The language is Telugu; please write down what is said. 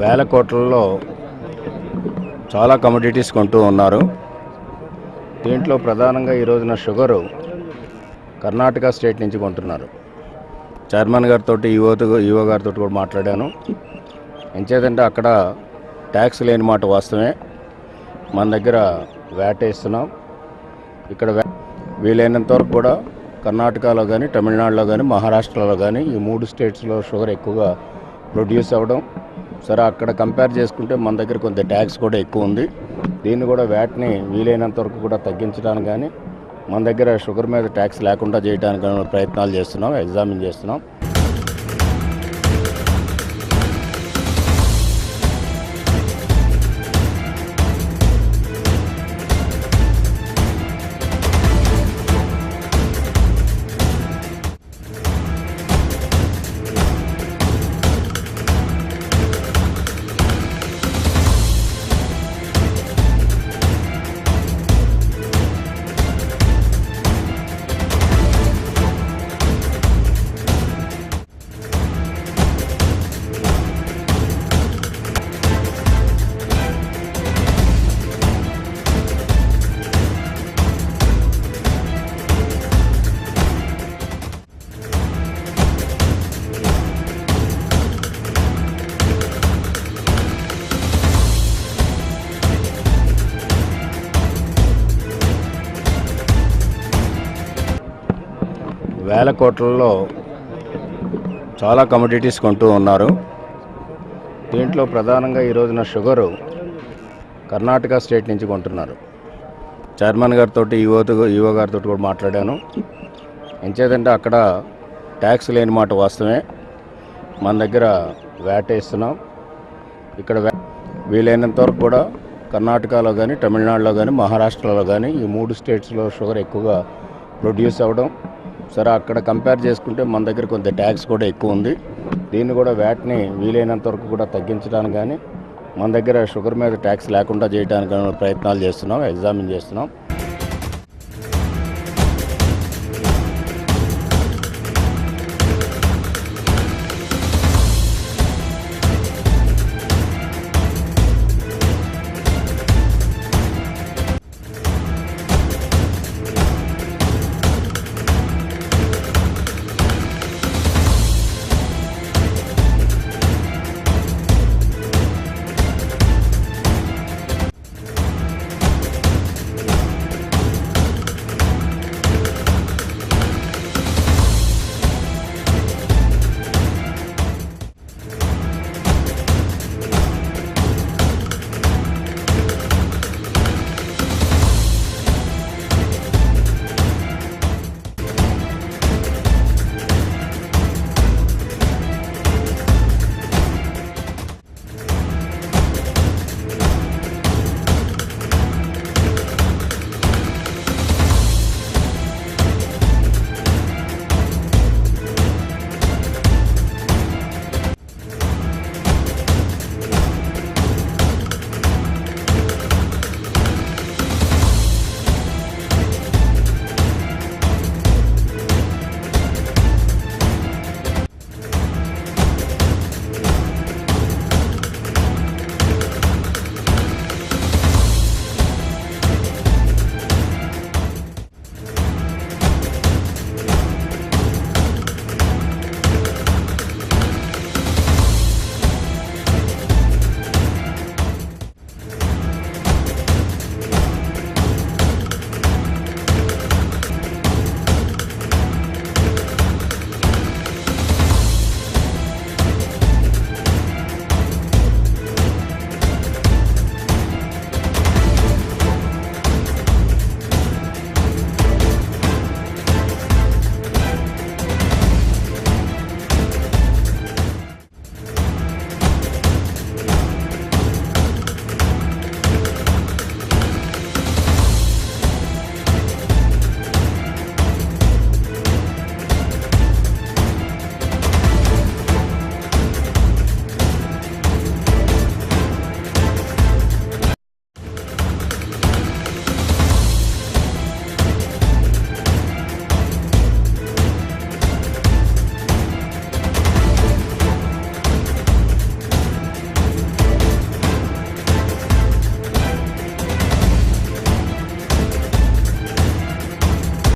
వేల కోట్లలో చాలా కమోడిటీస్ కొంటూ ఉన్నారు. దీంట్లో ప్రధానంగా ఈ రోజున షుగరు కర్ణాటక స్టేట్ నుంచి కొంటున్నారు. చైర్మన్ గారితో ఈవోతో ఈవో గారితో కూడా మాట్లాడాను. ఎంచేదంటే అక్కడ ట్యాక్స్ లేని మాట వాస్తవమే. మన దగ్గర వ్యాట్ వేస్తున్నాం. ఇక్కడ వీలైనంత వరకు కూడా కర్ణాటకలో కానీ తమిళనాడులో కానీ మహారాష్ట్రలో కానీ ఈ మూడు స్టేట్స్లో షుగర్ ఎక్కువగా ప్రొడ్యూస్ అవ్వడం సరే అక్కడ కంపేర్ చేసుకుంటే మన దగ్గర కొంత ట్యాక్స్ కూడా ఎక్కువ ఉంది. దీన్ని కూడా వ్యాట్ని వీలైనంత వరకు కూడా తగ్గించడానికి కానీ మన దగ్గర షుగర్ మీద ట్యాక్స్ లేకుండా చేయడానికి ప్రయత్నాలు చేస్తున్నాం ఎగ్జామిన్ చేస్తున్నాం. వేల కోట్లలో చాలా కమోడిటీస్ కొంటూ ఉన్నారు. దీంట్లో ప్రధానంగా ఈ రోజున షుగరు కర్ణాటక స్టేట్ నుంచి కొంటున్నారు. చైర్మన్ గారితో ఈవోతో ఈవో గారితో కూడా మాట్లాడాను. ఎంచేదంటే అక్కడ ట్యాక్స్ లేని మాట వాస్తవమే. మన దగ్గర వ్యాట్ వేస్తున్నాం. ఇక్కడ వీలైనంత వరకు కూడా కర్ణాటకలో కానీ తమిళనాడులో కానీ మహారాష్ట్రలో కానీ ఈ మూడు స్టేట్స్లో షుగర్ ఎక్కువగా ప్రొడ్యూస్ అవ్వడం సరే అక్కడ కంపేర్ చేసుకుంటే మన దగ్గర కొంత ట్యాక్స్ కూడా ఎక్కువ ఉంది. దీన్ని కూడా వ్యాట్ని వీలైనంత వరకు కూడా తగ్గించడానికి కానీ మన దగ్గర షుగర్ మీద ట్యాక్స్ లేకుండా చేయడానికి ప్రయత్నాలు చేస్తున్నాం ఎగ్జామిన్ చేస్తున్నాం.